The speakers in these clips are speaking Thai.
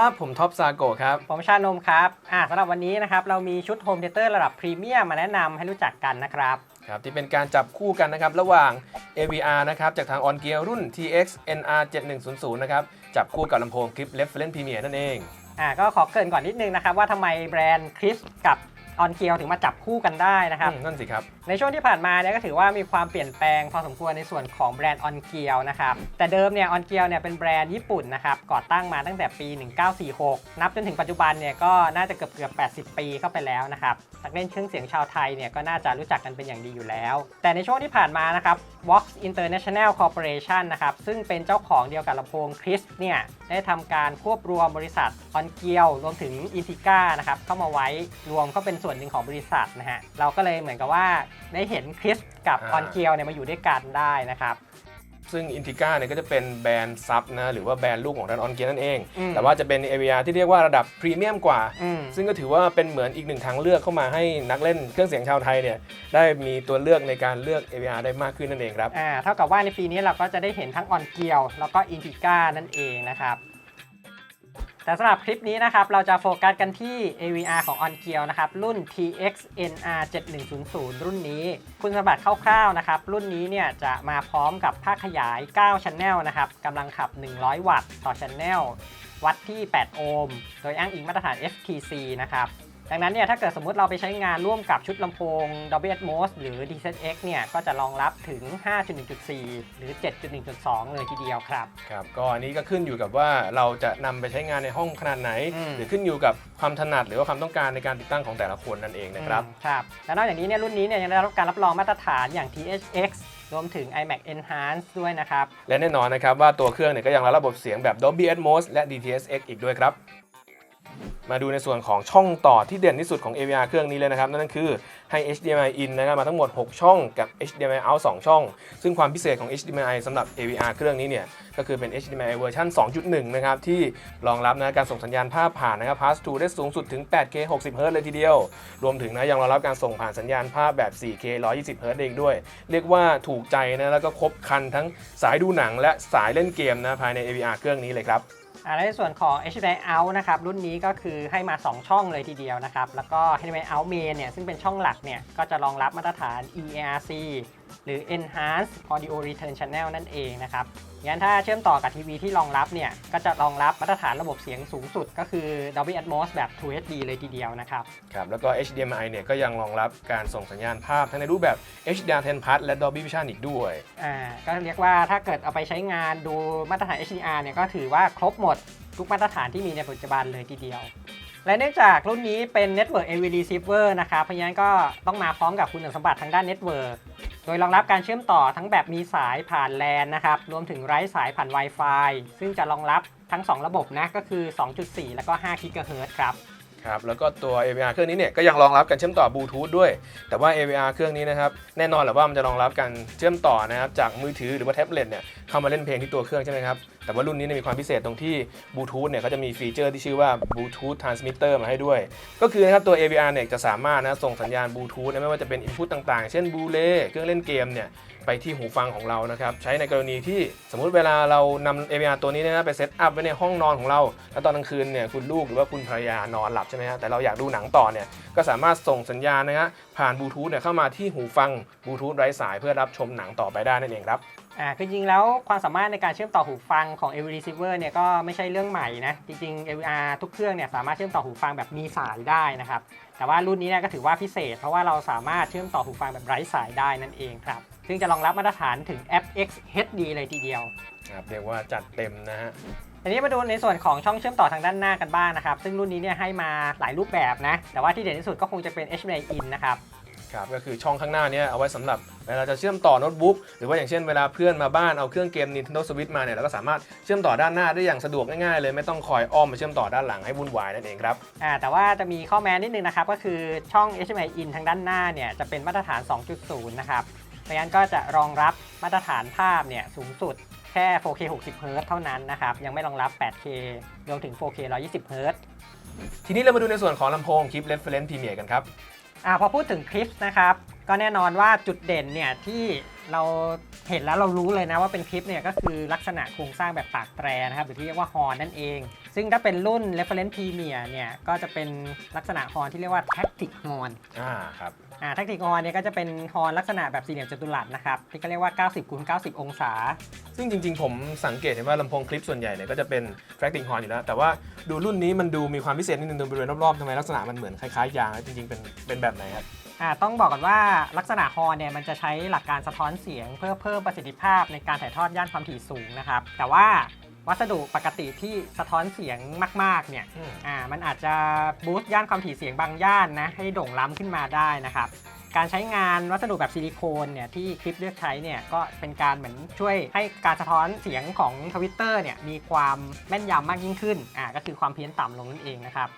วัสดีครับผมท็อปซาโกะครับ ผมชานมครับอ่าสำหรับวันนี้นะครับเรามีชุดโฮมเทเตอร์ระดับพรีเมียมมาแนะนำให้รู้จักกันนะครับ ครับที่เป็นการจับคู่กันนะครับระหว่าง AVR นะครับจากทาง On Gear รุ่น TX NR 7100นะครับจับคู่กับลำโพงคลิป Reference Premier นั่นเอง อ่าก็ขอเกรินก่อนนิดนึงนะครับว่าทำไมแบรนด์คริสกับ ออนเคียวถึงมาจับคู่กันได้นะครับอืมนั่นสิครับ ในช่วงที่ผ่านมาเนี่ยก็ถือว่ามีความเปลี่ยนแปลงพอสมควรในส่วนของแบรนด์ออนเกียวนะครับ แต่เดิมเนี่ยออนเกียวเนี่ยเป็นแบรนด์ญี่ปุ่นนะครับ ก่อตั้งมาตั้งแต่ปี 1946 นับจนถึงปัจจุบันเนี่ยก็น่าจะเกือบเกือบ80 ปีเข้าไปแล้วนะครับนักเล่นเครื่องเสียงชาวไทยเนี่ยก็น่าจะรู้จักกันเป็นอย่างดีอยู่แล้ว แต่ในช่วงที่ผ่านมานะครับ Vox International Corporation นะครับ ซึ่งเป็นเจ้าของเดียวกับลำโพงคริสเนี่ยได้ทำการควบรวมบริษัทออนเกียวรวมถึงอินทิก้านะครับเข้ามาไว้รวมเข้าเป็นส่วนหนึ่งของบริษัทนะฮะเราก็เลยเหมือนกับว่าได้เห็นคริสกับอ่าออนเกียวเนี่ยมาอยู่ด้วยกันได้นะครับซึ่ง Intiga เนี่ยก็จะเป็นแบรนด์ซับนะหรือว่าแบรนด์ลูกของทาง On Gear นั่นเองอืมแต่ว่าจะเป็น AVR ที่เรียกว่าระดับพรีเมียมกว่าอืมซึ่งก็ถือว่าเป็นเหมือนอีกหนึ่งทางเลือกเข้ามาให้นักเล่นเครื่องเสียงชาวไทยเนี่ยได้มีตัวเลือกในการเลือก AVR ได้มากขึ้นนั่นเองครับอ่าเท่ากับว่าในปีนี้เราก็จะได้เห็นทั้งออนเกียวแล้วก็อินทิก้านั่นเองนะครับ แต่สำหรับคลิปนี้นะครับ เราจะโฟกัสกันที่ AVR ของ On g e a r นะครับ รุ่น TX NR 7100 รุ่นนี้ คุณสมบัติคร่าวๆนะครับ รุ่นนี้เนี่ยจะมาพร้อมกับภาคขยาย 9 Channel นะครับกำลังขับ 100 วัตต์ต่อ Channel วัดที่ 8 โอห์ม โดยอ้างอิงมาตรฐาน FTC นะครับ ดังนั้นเนี่ยถ้าเกิดสมมติเราไปใช้งานร่วมกับชุดลำโพง Dolby Atmos หรือ DZX เนี่ยก็จะรองรับถึง 5.1.4 หรือ 7.1.2 เลยทีเดียวครับ ครับ ก็อันนี้ก็ขึ้นอยู่กับว่าเราจะนำไปใช้งานในห้องขนาดไหน อืม หรือขึ้นอยู่กับความถนัดหรือว่าความต้องการในการติดตั้งของแต่ละคนนั่นเองนะครับ อืมครับ และนอกจากนี้เนี่ยรุ่นนี้เนี่ยยังได้รับการรับรองมาตรฐานอย่าง THX รวมถึง iMac Enhance ด้วยนะครับ และแน่นอนนะครับว่าตัวเครื่องเนี่ยก็ยังรับระบบเสียงแบบ Dolby Atmos และ DTS:X อีกด้วยครับ มาดูในส่วนของช่องต่อที่เด่นที่สุดของ AVR เครื่องนี้เลยนะครับ นั่นคือให้ HDMI in นะครับมาทั้งหมด 6 ช่องกับ HDMI out 2 ช่อง ซึ่งความพิเศษของ HDMI สำหรับ AVR เครื่องนี้เนี่ยก็คือเป็น HDMI เวอร์ชัน2.1 นะครับ ที่รองรับนะการส่งสัญญาณภาพผ่านนะครับ pass through ได้สูงสุดถึง 8K 60 Hz เลยทีเดียว รวมถึงนะยังรองรับการส่งผ่านสัญญาณภาพแบบ 4K 120 Hz เองด้วย เรียกว่าถูกใจนะแล้วก็ครบครันทั้งสายดูหนังและสายเล่นเกมนะภายใน AVR เครื่องนี้เลยครับ อ่าและในส่วนของ HDMI out นะครับรุ่นนี้ก็คือให้มา 2 ช่องเลยทีเดียวนะครับ แล้วก็ HDMI out main เนี่ยซึ่งเป็นช่องหลักเนี่ยก็จะรองรับมาตรฐาน EARC หรือ Enhanced Audio Return Channel นั่นเองนะครับงั้นถ้าเชื่อมต่อกับทีวีที่รองรับเนี่ย ก็จะรองรับมาตรฐานระบบเสียงสูงสุด ก็คือ Dolby Atmos แบบ True HD เลยทีเดียวนะครับ ครับ แล้วก็ HDMI เนี่ยก็ยังรองรับการส่งสัญญาณภาพทั้งในรูปแบบ HDR10 Plus และ Dolby Vision อีกด้วย อ่า ก็เรียกว่าถ้าเกิดเอาไปใช้งานดูมาตรฐาน HDR เนี่ยก็ถือว่าครบหมดทุกมาตรฐานที่มีในปัจจุบันเลยทีเดียว และเนื่องจากรุ่นนี้เป็น Network AV Receiver นะครับ เพราะงั้นก็ต้องมาพร้อมกับคุณสมบัติทางด้าน Network โดยรองรับการเชื่อมต่อทั้งแบบมีสายผ่านแลนนะครับ รวมถึงไร้สายผ่าน Wi-Fi ซึ่งจะรองรับทั้ง 2 ระบบนะ ก็คือ 2.4 แล้วก็5 GHz ครับ ครับแล้วก็ตัว AVR เครื่องนี้เนี่ยก็ยังรองรับการเชื่อมต่อบลูทูธด้วย แต่ว่า AVR เครื่องนี้นะครับแน่นอนแหละว่ามันจะรองรับการเชื่อมต่อนะครับจากมือถือหรือว่าแท็บเล็ตเนี่ยเข้ามาเล่นเพลงที่ตัวเครื่องใช่ไหมครับแต่ว่ารุ่นนี้มีความพิเศษตรงที่บลูทูธเนี่ยเขาจะมีฟีเจอร์ที่ชื่อว่า Bluetooth Transmitter มาให้ด้วย ก็คือนะครับตัว AVR เนี่ยจะสามารถนะส่งสัญญาณบลูทูธไม่ว่าจะเป็น input ต่างๆ เช่นบูเลเครื่องเล่นเกมเนี่ย ไปที่หูฟังของเรานะครับ ใช้ในกรณีที่สมมุติเวลาเรานำ AVR ตัวนี้เนยนะไปเซตอัพไว้ในห้องนอนของเรา แล้วตอนกลางคืนเนี่ยคุณลูกหรือว่าคุณภรรยานอนหลับใช่ไหมฮะแต่เราอยากดูหนังต่อเนี่ยก็สามารถส่งสัญญาณนะฮะผ่านบลูทูธเนี่ยเข้ามาที่หูฟังบลูทูธไร้สายเพื่อรับชมหนังต่อไปได้นั่นเองครับอ่าคือจริงๆแล้วความสามารถในการเชื่อมต่อหูฟังของ AV Receiver เนี่ยก็ไม่ใช่เรื่องใหม่นะ จริงๆ AVR ทุกเครื่องเนี่ยสามารถเชื่อมต่อหูฟังแบบมีสายได้นะครับ แต่ว่ารุ่นนี้เนี่ยก็ถือว่าพิเศษ เพราะว่าเราสามารถเชื่อมต่อหูฟังแบบไร้สายได้นั่นเองครับ ซึ่งจะรองรับมาตรฐานถึง FX HD เลยทีเดียว ครับเรียกว่าจัดเต็มนะฮะทีนี้มาดูในส่วนของช่องเชื่อมต่อทางด้านหน้ากันบ้างนะครับ ซึ่งรุ่นนี้เนี่ยให้มาหลายรูปแบบนะ แต่ว่าที่เด่นที่สุดก็คงจะเป็น HDMI in นะครับ ครับก็คือช่องข้างหน้าเนี้เอาไว้สำหรับเวลาจะเชื่อมต่อโน้ตบุ๊กหรือว่าอย่างเช่นเวลาเพื่อนมาบ้านเอาเครื่องเกม Nintendo Switch มาเนี่ยเราก็สามารถเชื่อมต่อด้านหน้าได้อย่างสะดวกง่ายๆเลยไม่ต้องคอยอ้อมมาเชื่อมต่อด้านหลังให้วุ่นวายนั่นเองครับ อ่าแต่ว่าจะมีข้อแม้นิดนึงนะครับ ก็คือช่อง HDMI in ทางด้านหน้าเนี่ยจะเป็นมาตรฐาน 2.0 นะครับ เพราะงั้นก็จะรองรับมาตรฐานภาพเนี่ยสูงสุดแค่ 4K 60 Hz เท่านั้นนะครับ ยังไม่รองรับ 8K รวมถึง 4K 120 Hz ทีนี้เรามาดูในส่วนของลำโพงคลิป Reference Premier กันครับ อ่าพอพูดถึงคลิปนะครับ ก็แน่นอนว่าจุดเด่นเนี่ยที่ เราเห็นแล้วเรารู้เลยนะว่าเป็นคลิปเนี่ยก็คือลักษณะโครงสร้างแบบปากแตรนะครับหรือที่เรียกว่าฮอร์นนั่นเอง ซึ่งถ้าเป็นรุ่น reference premier เนี่ยก็จะเป็นลักษณะฮอร์นที่เรียกว่า tactic horn อ่าครับอ่า tactic horn เนี่ยก็จะเป็นฮอร์นลักษณะแบบสี่เหลี่ยมจัตุรัสนะครับที่ก็เรียกว่า 90คูณ90 องศา ซึ่งจริงๆ ผมสังเกตเห็นว่าลำโพงคลิปส่วนใหญ่เนี่ยก็จะเป็น tracking horn อยู่แล้ว แต่ว่าดูรุ่นนี้มันดูมีความพิเศษนิดนึงตรงบริเวณรอบๆทำไมลักษณะมันเหมือนคล้ายๆยางจริงๆเป็นเป็นแบบไหนครับ อ่าต้องบอกก่อนว่าลักษณะฮอร์นเนี่ยมันจะใช้หลักการสะท้อนเสียง เพื่อเพิ่มประสิทธิภาพในการถ่ายทอดย่านความถี่สูงนะครับ แต่ว่าวัสดุปกติที่สะท้อนเสียงมาก ๆ เนี่ยอืมอ่า มันอาจจะบูสต์ย่านความถี่เสียงบางย่านนะ ให้โด่งล้ำขึ้นมาได้นะครับ การใช้งานวัสดุแบบซิลิโคนเนี่ยที่คลิปเลือกใช้เนี่ยก็เป็นการเหมือนช่วยให้การสะท้อนเสียงของทวิตเตอร์เนี่ยมีความแม่นยำมากยิ่งขึ้น อ่า ก็คือความเพี้ยนต่ำลงนั่นเองนะครับ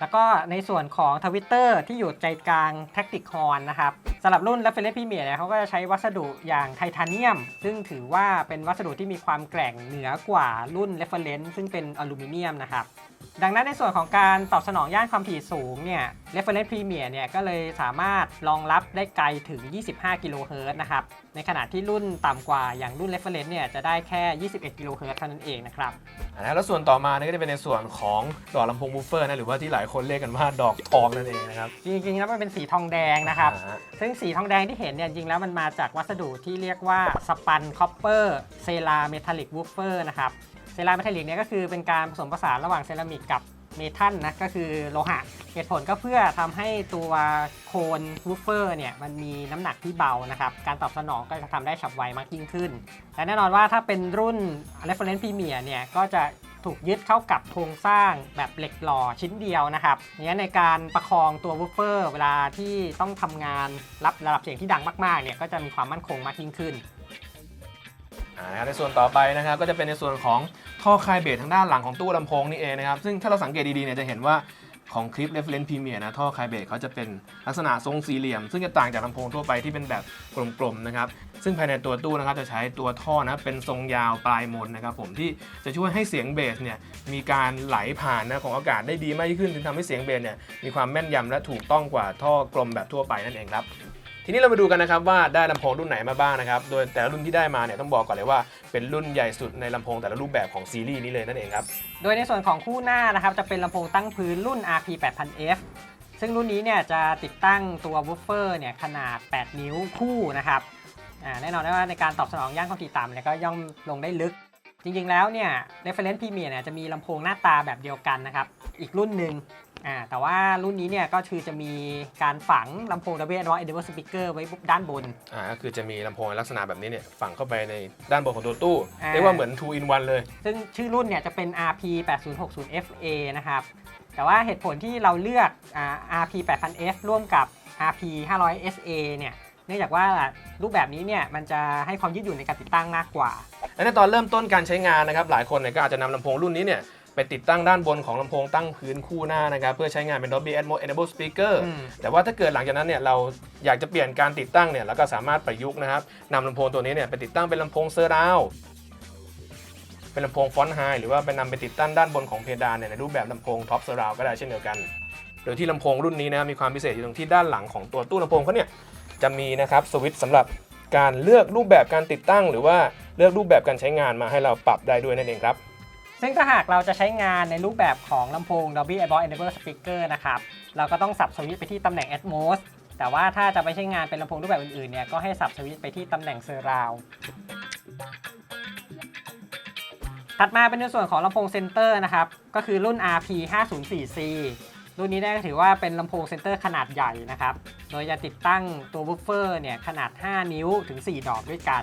แล้วก็ในส่วนของทวิตเตอร์ที่อยู่ใจกลางแท็กติกฮอนนะครับสำหรับรุ่น Reference Premier เนี่ยเขาก็จะใช้วัสดุอย่างไทเทเนียม ซึ่งถือว่าเป็นวัสดุที่มีความแกร่งเหนือกว่ารุ่น Reference ซึ่งเป็นอลูมิเนียมนะครับ ดังนั้นในส่วนของการตอบสนองย่านความถี่สูงเนี่ย Reference Premier เนี่ยก็เลยสามารถรองรับได้ไกลถึง 25 กิโลเฮิรตซ์นะครับ ในขณะที่รุ่นต่ำกว่าอย่างรุ่น Reference เนี่ยจะได้แค่ 21 กิโลเฮิรตซ์เท่านั้นเองนะครับอ่าแล้วส่วนต่อมาเนี่ยก็จะเป็นในส่วนของดอกลำโพงบูฟเฟอร์นะหรือว่าที่หลายคนเรียกกันว่าดอกทองนั่นเองนะครับ จริงๆแล้วมันเป็นสีทองแดงนะครับอ่าฮะซึ่งสีทองแดงที่เห็นเนี่ยจริงๆแล้วมันมาจากวัสดุที่เรียกว่าสปันคอปเปอร์เซราเมทัลลิกวูฟเฟอร์นะครับ เซราเมทัลลิกเนี่ยก็คือเป็นการผสมผสานระหว่างเซรามิกกับเมทัลนะก็คือโลหะเหตุผลก็เพื่อทำให้ตัวโคนวูฟเฟอร์เนี่ยมันมีน้ำหนักที่เบานะครับการตอบสนองก็จะทำได้ฉับไวมากยิ่งขึ้น และแน่นอนว่าถ้าเป็นรุ่น Reference Premier เนี่ยก็จะถูกยึดเข้ากับโครงสร้างแบบเหล็กหล่อชิ้นเดียวนะครับเนี่ยในการประคองตัววูฟเฟอร์ เวลาที่ต้องทำงานรับระดับเสียงที่ดังมากๆเนี่ยก็จะมีความมั่นคงมากยิ่งขึ้น นะครับในส่วนต่อไปนะครับก็จะเป็นในส่วนของท่อคลายเบสทางด้านหลังของตู้ลำโพงนี่เองนะครับซึ่งถ้าเราสังเกตดีๆเนี่ยจะเห็นว่าของคลิป Reference Premier นะท่อคลายเบสเขาจะเป็นลักษณะทรงสี่เหลี่ยม ซึ่งจะต่างจากลำโพงทั่วไปที่เป็นแบบกลมๆนะครับซึ่งภายในตัวตู้นะครับจะใช้ตัวท่อนะเป็นทรงยาวปลายมนนะครับผมที่จะช่วยให้เสียงเบสเนี่ยมีการไหลผ่านนะของอากาศได้ดีมากยิ่งขึ้นจึงทำให้เสียงเบสเนี่ยมีความแม่นยำและถูกต้องกว่าท่อกลมแบบทั่วไปนั่นเองครับ ทีนี้เรามาดูกันนะครับว่าได้ลำโพงรุ่นไหนมาบ้างนะครับ โดยแต่ละรุ่นที่ได้มาเนี่ยต้องบอกก่อนเลยว่าเป็นรุ่นใหญ่สุดในลำโพงแต่ละรูปแบบของซีรีส์นี้เลยนั่นเองครับ โดยในส่วนของคู่หน้านะครับจะเป็นลำโพงตั้งพื้นรุ่น RP 8000F ซึ่งรุ่นนี้เนี่ยจะติดตั้งตัววูฟเฟอร์เนี่ยขนาด 8 นิ้วคู่นะครับแน่นอนว่าในการตอบสนองย่านความถี่ต่ำเนี่ยก็ย่อมลงได้ลึก จริงๆแล้วเนี่ย Reference Premier เนี่ยจะมีลำโพงหน้าตาแบบเดียวกันนะครับ อีกรุ่นหนึ่ง อ่าแต่ว่ารุ่นนี้เนี่ยก็คือจะมีการฝังลำโพง w a n Enable Speaker ไว้ด้านบน อ่าก็คือจะมีลำโพงลักษณะแบบนี้เนี่ยฝังเข้าไปในด้านบนของตัวตู้ อ่า เรียกว่าเหมือน 2 in 1 เลย ซึ่งชื่อรุ่นเนี่ยจะเป็น RP 8060 FA นะครับ แต่ว่าเหตุผลที่เราเลือกอ่า RP 8000F ร่วมกับ RP 500 SA เนี่ย เนื่องจากว่ารูปแบบนี้เนี่ยมันจะให้ความยืดหยุ่นในการติดตั้งมากกว่า และในตอนเริ่มต้นการใช้งานนะครับ หลายคนเนี่ยก็อาจจะนำลำโพงรุ่นนี้เนี่ย ไปติดตั้งด้านบนของลำโพงตั้งพื้นคู่หน้านะครับ เพื่อใช้งานเป็น Dolby Atmos Enable Speaker อืมแต่ว่าถ้าเกิดหลังจากนั้นเนี่ยเราอยากจะเปลี่ยนการติดตั้งเนี่ยเราก็สามารถประยุกต์นะครับนำลำโพงตัวนี้เนี่ยไปติดตั้งเป็นลำโพงเซอร์ราวเป็นลำโพงฟอนต์ไฮหรือว่าไปนำไปติดตั้งด้านบนของเพดานเนี่ยในรูปแบบลำโพงท็อปเซอร์ราวก็ได้เช่นเดียวกัน โดยที่ลำโพงรุ่นนี้นะครับมีความพิเศษอยู่ตรงที่ด้านหลังของตัวตู้ลำโพงเขาเนี่ยจะมีนะครับสวิตช์สำหรับการเลือกรูปแบบการติดตั้ง หรือว่าเลือกรูปแบบการใช้งานมาให้เราปรับได้ด้วยนั่นเองครับ ซึ่งถ้าหากเราจะใช้งานในรูปแบบของลำโพง Dolby Atmos Enable Speaker นะครับ เราก็ต้องสับสวิตช์ไปที่ตำแหน่ง Atmos แต่ว่าถ้าจะไปใช้งานเป็นลำโพงรูปแบบอื่นๆเนี่ยก็ให้สับสวิตช์ไปที่ตำแหน่ง Surround ถัดมาเป็นในส่วนของลำโพงเซนเตอร์นะครับ ก็คือรุ่น RP 504C รุ่นนี้เนี่ยก็ถือว่าเป็นลำโพงเซนเตอร์ขนาดใหญ่นะครับ โดยจะติดตั้งตัววูฟเฟอร์เนี่ยขนาด 5 นิ้วถึง 4 ดอกด้วยกัน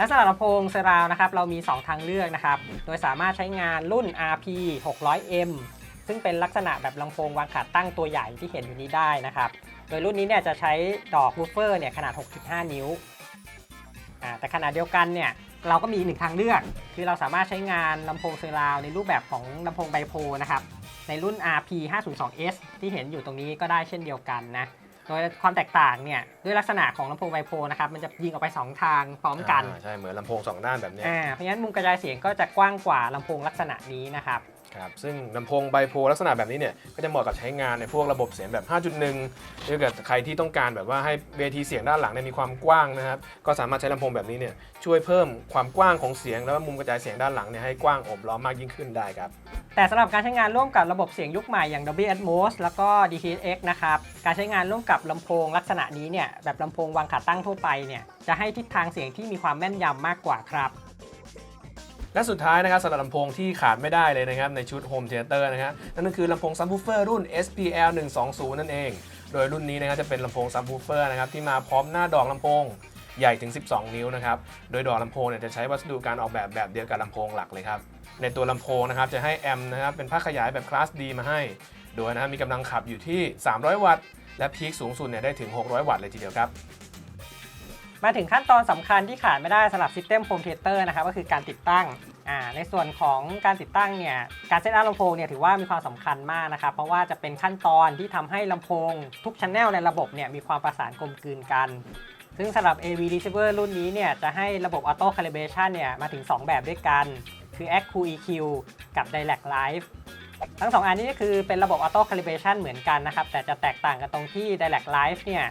และสำหรับลำโพงเซราวนะครับเรามี 2 ทางเลือกนะครับ โดยสามารถใช้งานรุ่น RP 600M ซึ่งเป็นลักษณะแบบลำโพงวางขาตั้งตัวใหญ่ที่เห็นอยู่นี้ได้นะครับ โดยรุ่นนี้เนี่ยจะใช้ดอกวูฟเฟอร์เนี่ยขนาด 6.5 นิ้วอ่าแต่ขนาดเดียวกันเนี่ยเราก็มีหนึ่งทางเลือก คือเราสามารถใช้งานลำโพงเซราวในรูปแบบของลำโพงไบโพลนะครับในรุ่น RP 502S ที่เห็นอยู่ตรงนี้ก็ได้เช่นเดียวกันนะ โดยความแตกต่างเนี่ยด้วยลักษณะของลำโพงไบโพลนะครับมันจะยิงออกไป 2 ทางพร้อมกันอ่าใช่เหมือนลำโพงสองด้านแบบเนี้ย อ่าเพราะฉะนั้นมุมกระจายเสียงก็จะกว้างกว่าลำโพงลักษณะนี้นะครับ ครับซึ่งลำโพงไบโพลักษณะแบบนี้เนี่ยก็จะเหมาะกับใช้งานในพวกระบบเสียงแบบ 5.1หรือเกิดใครที่ต้องการแบบว่าให้เวทีเสียงด้านหลังเนี่ยมีความกว้างนะครับก็สามารถใช้ลำโพงแบบนี้เนี่ยช่วยเพิ่มความกว้างของเสียง แล้วก็มุมกระจายเสียงด้านหลังเนี่ยให้กว้างอบล้อมมากยิ่งขึ้นได้ครับแต่สำหรับการใช้งานร่วมกับระบบเสียงยุคใหม่อย่าง Dolby Atmos แล้วก็ DTS:X นะครับการใช้งานร่วมกับลำโพงลักษณะนี้เนี่ยแบบลำโพงวางขาตั้งทั่วไปเนี่ยจะให้ทิศทางเสียงที่มีความแม่นยำมากกว่าครับ และสุดท้ายนะครับสำหรับลำโพงที่ขาดไม่ได้เลยนะครับในชุด Home Theater นะครับนั่นก็คือลำโพงซับ w ูเฟอร์รุ่น SPL 120นั่นเอง โดยรุ่นนี้นะครับจะเป็นลำโพงซับ w ูเฟอร์นะครับที่มาพร้อมหน้าดอกลำโพงใหญ่ถึง 12 นิ้วนะครับ โดยดอกลำโพงเนี่ยจะใช้วัสดุการออกแบบแบบเดียวกับลำโพงหลักเลยครับ ในตัวลำโพงนะครับจะให้แอมป์นะครับเป็นภาขยายแบบคลาส D มาให้ โดยนะครับมีกำลังขับอยู่ที่ 300 วัตต์ และพีคสูงสุดเนี่ยได้ถึง 600 วัตต์เลยทีเดียวครับ มาถึงขั้นตอนสำคัญที่ขาดไม่ได้สำหรับ System Home Theater นะครับก็คือการติดตั้งในส่วนของการติดตั้งเนี่ยการเซตอัพลำโพงเนี่ยถือว่ามีความสำคัญมากนะครับเพราะว่าจะเป็นขั้นตอนที่ทำให้ลำโพง ทุกช anel ในระบบเนี่ยมีความประสานกลมกลืนกัน ซึ่งสำหรับ AV Receiver รุ่นนี้เนี่ยจะให้ระบบ Auto Calibration เนี่ยมาถึง 2 แบบด้วยกัน คือ Accu EQ กับ Direct Live ทั้งสองอันนี้คือเป็นระบบ Auto Calibration เหมือนกันนะครับแต่จะแตกต่างกันตรงที่ Direct Live เนี่ย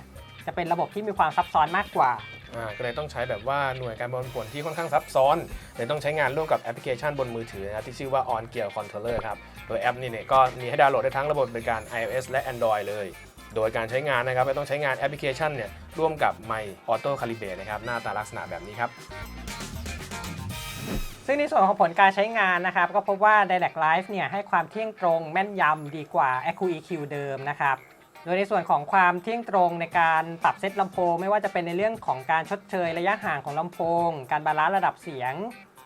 จะเป็นระบบที่มีความซับซ้อนมากกว่า อ่าก็เลยต้องใช้แบบว่าหน่วยการประมวลผลที่ค่อนข้างซับซ้อนเลยต้องใช้งานร่วมกับแอปพลิเคชันบนมือถือนะครับที่ชื่อว่า On Gear Controller ครับ โดยแอปนี้เนี่ยก็มีให้ดาวน์โหลดได้ทั้งระบบบริการ iOS และ Android เลย โดยการใช้งานนะครับก็ต้องใช้งานแอปพลิเคชันเนี่ยร่วมกับ My Auto Calibrate นะครับหน้าตาลักษณะแบบนี้ครับซึ่งในส่วนของผลการใช้งานนะครับ ก็พบว่า Direct Live เนี่ยให้ความเที่ยงตรงแม่นยำดีกว่า Accu EQ เดิมนะครับ โดยในส่วนของความเที่ยงตรงในการปรับเซตลำโพง ไม่ว่าจะเป็นในเรื่องของการชดเชยระยะห่างของลำโพง การบาลานซ์ระดับเสียง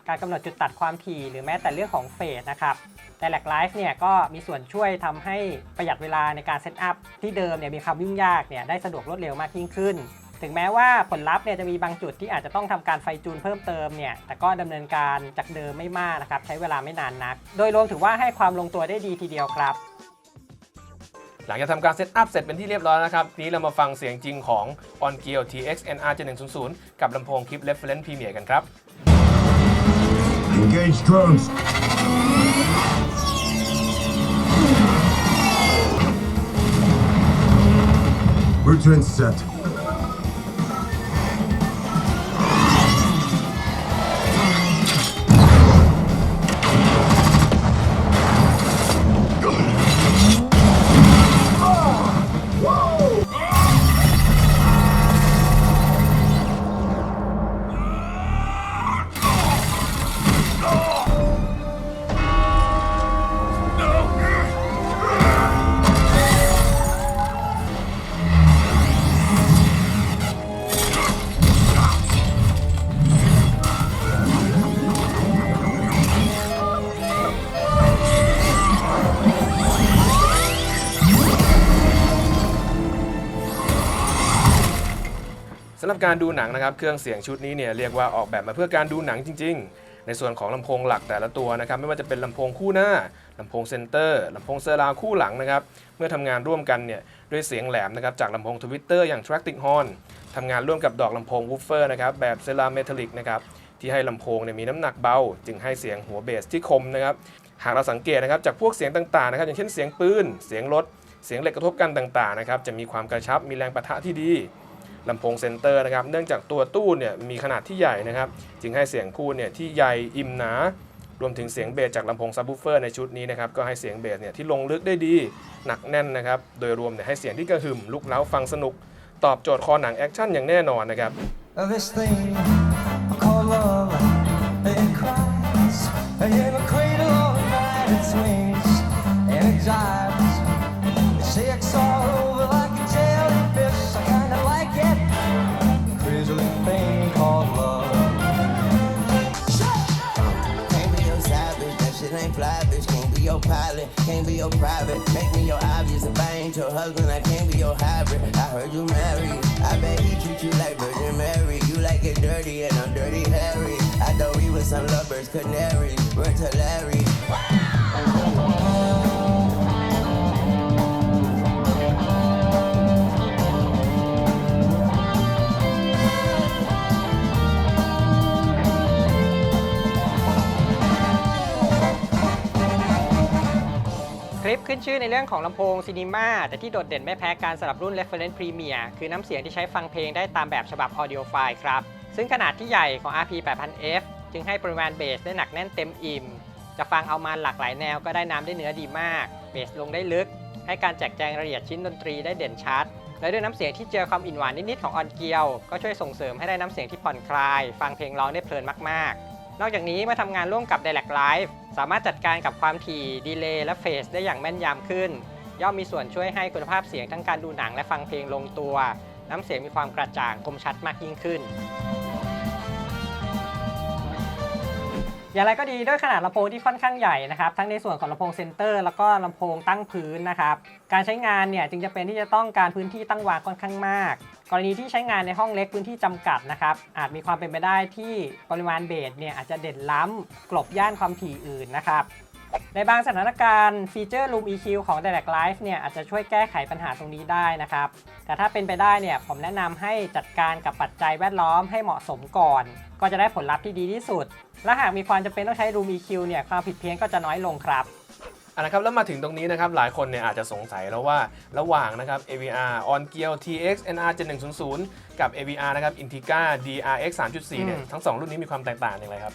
การกำหนดจุดตัดความถี่หรือแม้แต่เรื่องของเฟสนะครับ Direct Live เนี่ยก็มีส่วนช่วยทำให้ประหยัดเวลาในการเซตอัพที่เดิมเนี่ยมีความยุ่งยากเนี่ยได้สะดวกรวดเร็วมากยิ่งขึ้น ถึงแม้ว่าผลลัพธ์เนี่ยจะมีบางจุดที่อาจจะต้องทำการไฟจูนเพิ่มเติมเนี่ยแต่ก็ดำเนินการจากเดิมไม่มากนะครับใช้เวลาไม่นานนัก โดยรวมถือว่าให้ความลงตัวได้ดีทีเดียวครับ หลังจากทำการเซตอัพเสร็จเป็นที่เรียบร้อยนะครับทีนี้เรามาฟังเสียงจริงของ On Gear TX NR 7100 กับลำโพงคลิป Reference Premier กันครับ Engage drones. Blueprint set. ำการดูหนังนะครับ เครื่องเสียงชุดนี้เนี่ยเรียกว่าออกแบบมาเพื่อการดูหนังจริง ๆ ในส่วนของลำโพงหลักแต่ละตัวนะครับ ไม่ว่าจะเป็นลำโพงคู่หน้าลำโพงเซนเตอร์ลำโพงเซอร์ราวคู่หลังนะครับ เมื่อทำงานร่วมกันเนี่ยด้วยเสียงแหลมนะครับจากลำโพงทวิตเตอร์อย่าง Tractic Horn ทำงานร่วมกับดอกลำโพงวูฟเฟอร์นะครับแบบเซราเมทัลลิกนะครับที่ให้ลำโพงเนี่ยมีน้ำหนักเบา จึงให้เสียงหัวเบสที่คมนะครับหากเราสังเกตนะครับจากพวกเสียงต่างๆนะครับอย่างเช่นเสียงปืน เสียงรถ เสียงเหล็กกระทบกันต่างๆนะครับจะมีความกระชับมีแรงปะทะที่ดี ลำโพงเซนเตอร์นะครับ เนื่องจากตัวตู้เนี่ยมีขนาดที่ใหญ่นะครับ จึงให้เสียงพูดเนี่ยที่ใหญ่อิ่มหนารวมถึงเสียงเบสจากลำโพงซับวูเฟอร์ในชุดนี้นะครับ ก็ให้เสียงเบสเนี่ยที่ลงลึกได้ดี หนักแน่นนะครับ โดยรวมเนี่ยให้เสียงที่กระหึ่มลุกเล้าฟังสนุก ตอบโจทย์คอหนังแอคชั่นอย่างแน่นอนนะครับ This thing called love, it cries in a cradle all night. It swings and it jives, it shakes all over your pilot, can't be your private. Make me your obvious. If I ain't your husband, I can't be your hybrid. I heard you married. I bet he treat you like Virgin Mary. You like it dirty and I'm dirty Harry. I thought we were some lovers, canaries. We're to Larry. เขึ้นชื่อในเรื่องของลำโพงซีนีมาแต่ที่โดดเด่นไม่แพ้การสำหรับรุ่น Reference Premier คือน้ำเสียงที่ใช้ฟังเพลงได้ตามแบบฉบับ Audio File ครับ ซึ่งขนาดที่ใหญ่ของ RP 8000F จึงให้ปริมาณเบสได้หนักแน่นเต็มอิ่ม จะฟังเอามาหลากหลายแนวก็ได้น้ำได้เนื้อดีมาก เบสลงได้ลึก ให้การแจกแจงรายละเอียดชิ้นดนตรีได้เด่นชัด และด้วยน้ำเสียงที่เจอความอิ่นหวานนิดๆของออนเกียว ก็ช่วยส่งเสริมให้ได้น้ำเสียงที่ผ่อนคลาย ฟังเพลงร้องได้เพลินมากๆ นอกจากนี้เมื่อทำงานร่วมกับ Direct Live สามารถจัดการกับความถี่ดีเลย์และเฟสได้อย่างแม่นยำขึ้น ย่อมมีส่วนช่วยให้คุณภาพเสียงทั้งการดูหนังและฟังเพลงลงตัว น้ำเสียงมีความกระจ่างคมชัดมากยิ่งขึ้น อย่างไรก็ดีด้วยขนาดลำโพงที่ค่อนข้างใหญ่นะครับ ทั้งในส่วนของลำโพงเซนเตอร์ แล้วก็ลำโพงตั้งพื้นนะครับ การใช้งานเนี่ยจึงจะเป็นที่จะต้องการพื้นที่ตั้งวางค่อนข้างมาก กรณีที่ใช้งานในห้องเล็กพื้นที่จำกัดนะครับ อาจมีความเป็นไปได้ที่ปริมาณเบสเนี่ยอาจจะเด่นล้ำกลบย่านความถี่อื่นนะครับในบางสถานการณ์ฟีเจอร์ Room EQ ของ Direct Live เนี่ยอาจจะช่วยแก้ไขปัญหาตรงนี้ได้นะครับ แต่ถ้าเป็นไปได้เนี่ยผมแนะนำให้จัดการกับปัจจัยแวดล้อมให้เหมาะสมก่อน ก็จะได้ผลลัพธ์ที่ดีที่สุด และหากมีความจำเป็นต้องใช้ Room EQ เนี่ยความผิดเพี้ยนก็จะน้อยลงครับ อะนะครับแล้วมาถึงตรงนี้นะครับหลายคนเนี่ยอาจจะสงสัยแล้วว่าระหว่างนะครับ AVR On Gear TX NR 7100 กับ AVR นะครับ Integra DRX 3.4เนี่ยอืมทั้งสองรุ่นนี้มีความแตกต่างอย่างไรครับ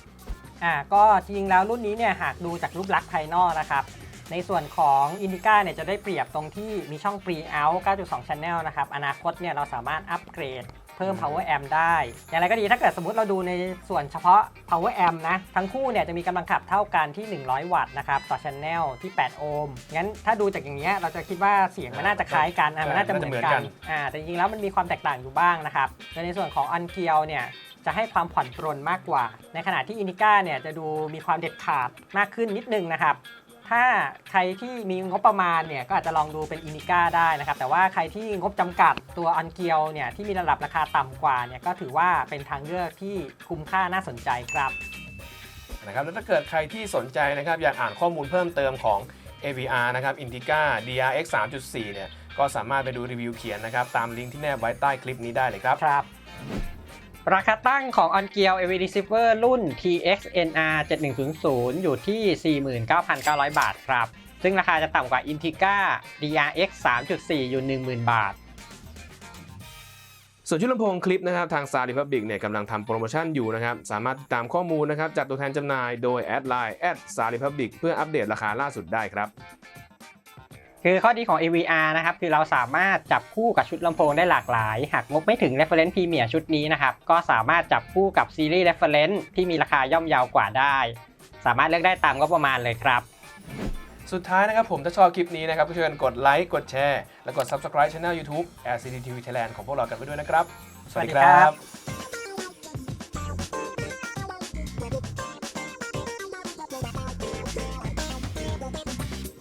อ่าก็จริงๆแล้วรุ่นนี้เนี่ยหากดูจากรูปลักษณ์ภายนอกนะครับ ในส่วนของ Indica เนี่ยจะได้เปรียบตรงที่มีช่อง Pre Out 9.2 Channel นะครับ อนาคตเนี่ยเราสามารถอัปเกรด เพิ่ม Power Amp ได้ อย่างไรก็ดีถ้าเกิดสมมติเราดูในส่วนเฉพาะ Power Amp นะ ทั้งคู่เนี่ยจะมีกำลังขับเท่ากันที่ 100 วัตต์นะครับต่อ Channel ที่ 8 โอห์มงั้นถ้าดูจากอย่างเงี้ยเราจะคิดว่าเสียงมันน่าจะคล้ายกันอะมันน่าจะเหมือนกันอ่าแต่จริงๆแล้วมันมีความแตกต่างอยู่บ้างนะครับโดยในส่วนของ u n k i e l เนี่ยจะให้ความผ่อนปรนมากกว่า ในขณะที่อินิก้าเนี่ยจะดูมีความเด็ดขาดมากขึ้นนิดนึงนะครับ ถ้าใครที่มีงบประมาณเนี่ยก็อาจจะลองดูเป็นอินิก้าได้นะครับ แต่ว่าใครที่งบจำกัดตัวอันเกียวเนี่ยที่มีระดับราคาต่ำกว่าเนี่ยก็ถือว่าเป็นทางเลือกที่คุ้มค่าน่าสนใจครับนะครับแล้วถ้าเกิดใครที่สนใจนะครับอยากอ่านข้อมูลเพิ่มเติมของ AVR นะครับ Integra DRX 3.4เนี่ยก็สามารถไปดูรีวิวเขียนนะครับตามลิงก์ที่แนบไว้ใต้คลิปนี้ได้เลยครับครับ ราคาตั้งของ On g e a r AV Receiver รุ่น TX NR 7100 อยู่ที่ 49,900 บาทครับ ซึ่งราคาจะต่ำกว่า Integra DRX 3.4 อยู่ 10,000 บาท ส่วนชุดลำโพงคลิปนะครับ ทาง Star Republic เนี่ยกำลังทำโปรโมชั่นอยู่นะครับ สามารถติดตามข้อมูลนะครับ จากตัวแทนจำหน่ายโดยแอดไลน์ Star Republic เพื่ออัปเดตราคาล่าสุดได้ครับ คือข้อดีของ AVR นะครับ คือเราสามารถจับคู่กับชุดลำโพงได้หลากหลาย หากงบไม่ถึง Reference Premier ชุดนี้นะครับ ก็สามารถจับคู่กับซีรีส์ Reference ที่มีราคาย่อมเยาวกว่าได้ สามารถเลือกได้ตามงบประมาณเลยครับ สุดท้ายนะครับผมถ้าชอบคลิปนี้นะครับก็ช่วยกันกดไลค์กดแชร์และกด Subscribe Channel YouTube LCD TV Thailand ของพวกเรากันไปด้วยนะครับ สวัสดีครับ